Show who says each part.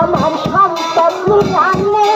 Speaker 1: আমার সন্তান জানে